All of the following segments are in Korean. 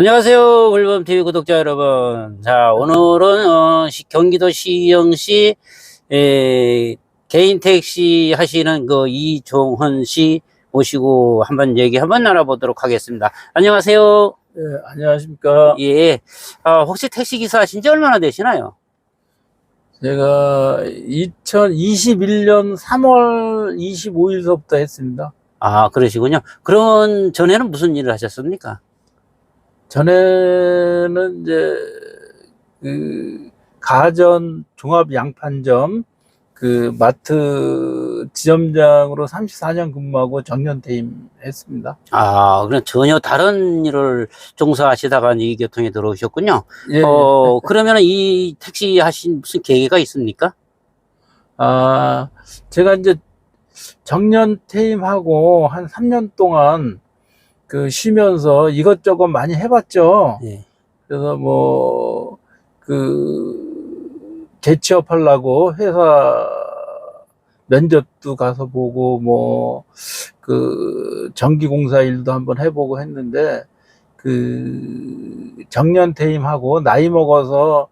안녕하세요. 울범TV 구독자 여러분. 자, 오늘은, 어, 시- 경기도 시영시, 에, 개인 택시 하시는 그 이종헌 씨 모시고 한번 얘기 한번 나눠보도록 하겠습니다. 안녕하세요. 예, 안녕하십니까. 예. 아, 혹시 택시 기사 하신 지 얼마나 되시나요? 제가 2021년 3월 25일서부터 했습니다. 아, 그러시군요. 그러면 전에는 무슨 일을 하셨습니까? 전에는 이제 그 가전 종합 양판점 그 마트 지점장으로 34년 근무하고 정년 퇴임 했습니다. 아, 그럼 전혀 다른 일을 종사하시다가 이 교통에 들어오셨군요. 예, 어, 그러면 이 택시 하신 무슨 계기가 있습니까? 아, 제가 이제 정년 퇴임하고 한 3년 동안 그 쉬면서 이것저것 많이 해봤죠. 예. 그래서 뭐, 그, 재취업하려고 회사 면접도 가서 보고, 뭐, 그, 전기공사 일도 한번 해보고 했는데, 그, 정년퇴임하고 나이 먹어서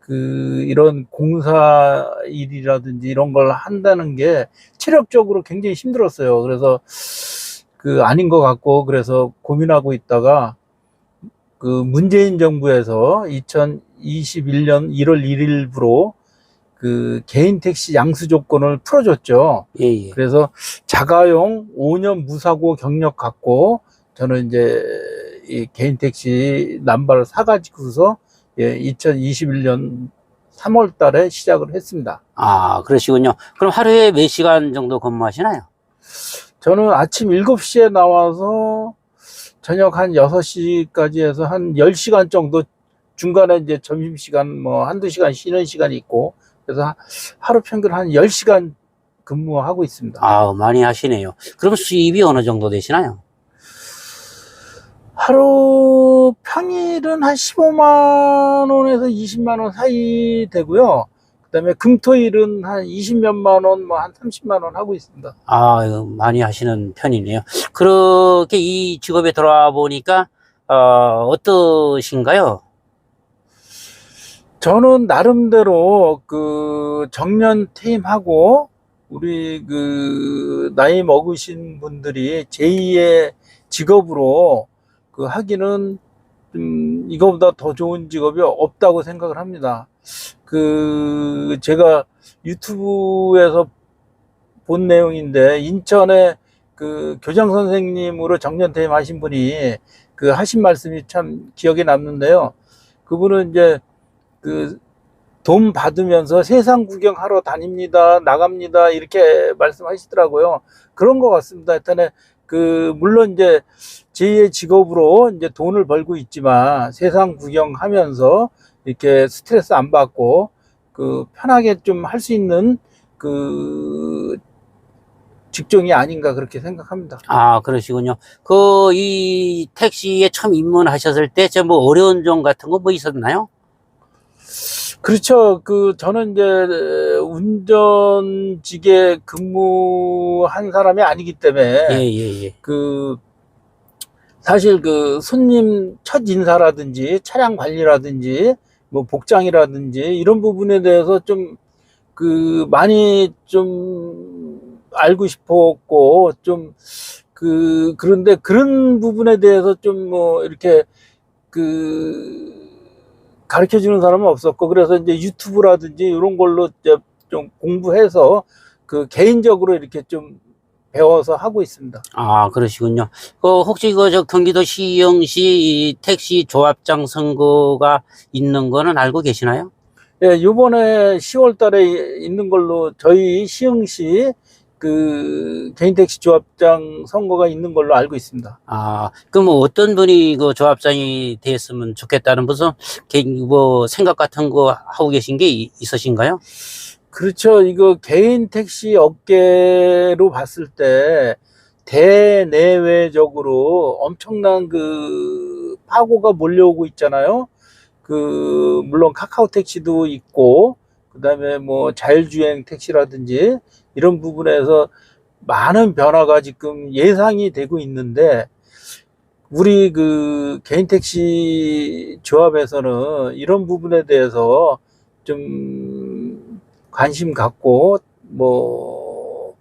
그, 이런 공사 일이라든지 이런 걸 한다는 게 체력적으로 굉장히 힘들었어요. 그래서 그, 아닌 것 같고, 그래서 고민하고 있다가, 그 문재인 정부에서 2021년 1월 1일부로 그 개인 택시 양수 조건을 풀어줬죠. 예, 예. 그래서 자가용 5년 무사고 경력 갖고 저는 이제 이 개인 택시 남발을 사가지고서 예, 2021년 3월 달에 시작을 했습니다. 아, 그러시군요. 그럼 하루에 몇 시간 정도 근무하시나요? 저는 아침 7시에 나와서 저녁 한 6시까지 해서 한 10시간 정도 중간에 이제 점심시간 뭐 한두 시간 쉬는 시간이 있고 그래서 하루 평균 한 10시간 근무하고 있습니다. 아, 많이 하시네요. 그럼 수입이 어느 정도 되시나요? 하루 평일은 한 15만 원에서 20만 원 사이 되고요. 그다음에 금토일은 한 20몇만 원, 뭐 한 30만 원 하고 있습니다. 아, 많이 하시는 편이네요. 그렇게 이 직업에 들어와 보니까, 어, 어떠신가요? 저는 나름대로 그 정년 퇴임하고 우리 그 나이 먹으신 분들이 제2의 직업으로 그 하기는 좀 이거보다 더 좋은 직업이 없다고 생각을 합니다. 그 제가 유튜브에서 본 내용인데 인천에 그 교장 선생님으로 정년 퇴임하신 분이 그 하신 말씀이 참 기억에 남는데요. 그분은 이제 그 돈 받으면서 세상 구경하러 다닙니다, 나갑니다, 이렇게 말씀하시더라고요. 그런 것 같습니다. 하여튼에 그, 물론 이제 제2의 직업으로 이제 돈을 벌고 있지만 세상 구경하면서 이렇게 스트레스 안 받고 그 편하게 좀 할 수 있는 그 직종이 아닌가 그렇게 생각합니다. 아, 그러시군요. 그, 이 택시에 처음 입문하셨을 때, 저뭐 어려운 점 같은 거 뭐 있었나요? 그렇죠. 그 저는 이제 운전직에 근무한 사람이 아니기 때문에 예, 예, 예. 그 사실 그 손님 첫 인사라든지 차량 관리라든지 뭐 복장이라든지 이런 부분에 대해서 좀 그 많이 좀 알고 싶었고 좀 그 그런데 그런 부분에 대해서 좀 뭐 이렇게 그 가르쳐 주는 사람은 없었고 그래서 이제 유튜브라든지 이런 걸로 이제 좀 공부해서 그 개인적으로 이렇게 좀 배워서 하고 있습니다. 아, 그러시군요. 그, 혹시 그, 저, 경기도 시영시 이 택시 조합장 선거가 있는 거는 알고 계시나요? 예, 요번에 10월 달에 있는 걸로 저희 시흥시 그 개인 택시 조합장 선거가 있는 걸로 알고 있습니다. 아, 그럼 뭐 어떤 분이 그 조합장이 됐으면 좋겠다는 무슨, 개- 뭐, 생각 같은 거 하고 계신 게 이- 있으신가요? 그렇죠. 이거 개인 택시 업계로 봤을 때 대내외적으로 엄청난 그 파고가 몰려오고 있잖아요. 그 물론 카카오 택시도 있고 그다음에 뭐 자율주행 택시라든지 이런 부분에서 많은 변화가 지금 예상이 되고 있는데 우리 그 개인 택시 조합에서는 이런 부분에 대해서 좀 관심 갖고 뭐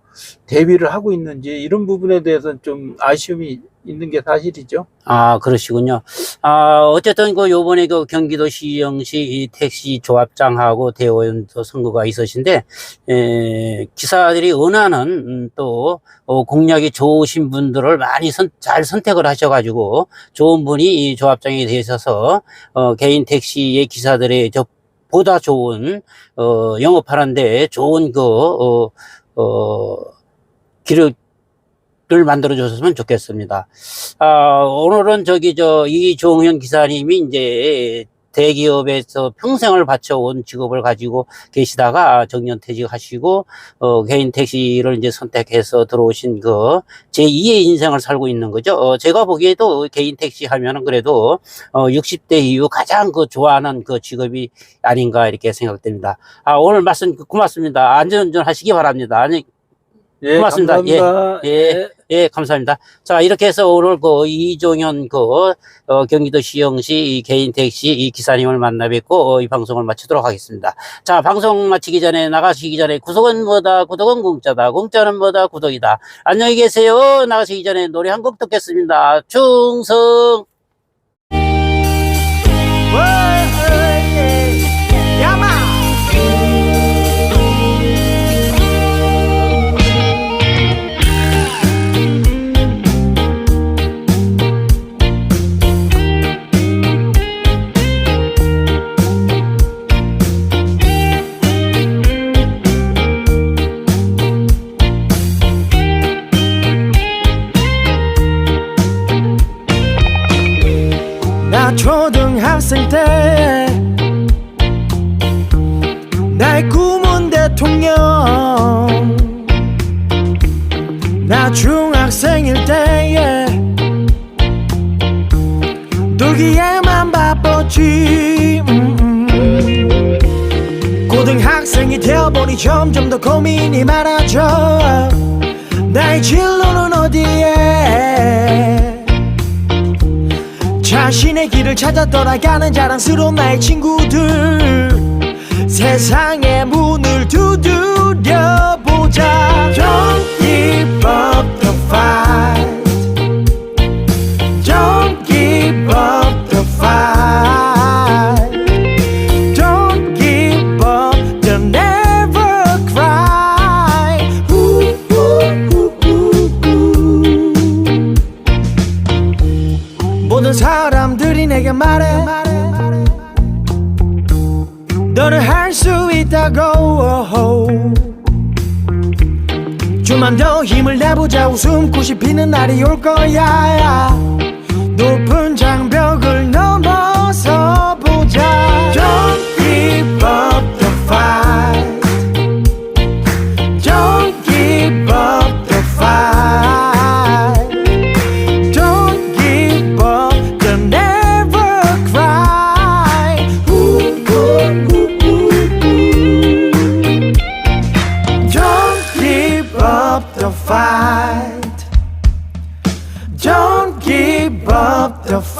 대비를 하고 있는지 이런 부분에 대해서는 좀 아쉬움이 있는 게 사실이죠. 아, 그러시군요. 아, 어쨌든 그 요번에 그 경기도시청시 이 택시 조합장하고 대의원도 선거가 있으신데, 에, 기사들이 은하는 음, 또 어, 공약이 좋으신 분들을 많이 선, 잘 선택을 하셔가지고 좋은 분이 이 조합장이 되셔서 어, 개인 택시의 기사들의 저 보다 좋은 어, 영업하는데 좋은 그 어, 어, 를 만들어 줬으면 좋겠습니다. 아, 오늘은 저기 저 이종현 기사님이 이제 대기업에서 평생을 바쳐온 직업을 가지고 계시다가 정년퇴직하시고 어, 개인 택시를 이제 선택해서 들어오신 그 제2의 인생을 살고 있는 거죠. 어, 제가 보기에도 개인 택시 하면은 그래도 어, 60대 이후 가장 그 좋아하는 그 직업이 아닌가 이렇게 생각됩니다. 아, 오늘 말씀 고맙습니다. 안전운전 하시기 바랍니다. 아니, 예, 고맙습니다. 감사합니다. 예. 예, 감사합니다. 자, 이렇게 해서 오늘 그 이종현 그, 어, 경기도시청시 이 개인 택시 이 기사님을 만나 뵙고 어, 이 방송을 마치도록 하겠습니다. 자, 방송 마치기 전에 나가시기 전에 구독은 뭐다, 구독은 공짜다, 공짜는 뭐다, 구독이다. 안녕히 계세요. 나가시기 전에 노래 한 곡 듣겠습니다. 충성! 나의 꿈은 대통령. 나 중학생일 때에 놀기에만 바빴지. 음, 음. 고등학생이 되어보니 점점 더 고민이 많아져. 나의 진로는 어디에? 자신의 길을 찾아 떠나가는 자랑스러운 나의 친구들 세상의 문을 두드려 보자 Don't give up the fight Don't give up the fight Don't give up the never cry ooh, ooh, ooh. 모든 사람들이 내게 말해 너는 할수 있다고 좀만 더 힘을 내보자. 웃음 꽃이 피는 날이 올 거야. 높은 장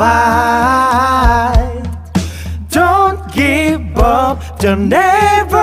fight. Don't give up, don't never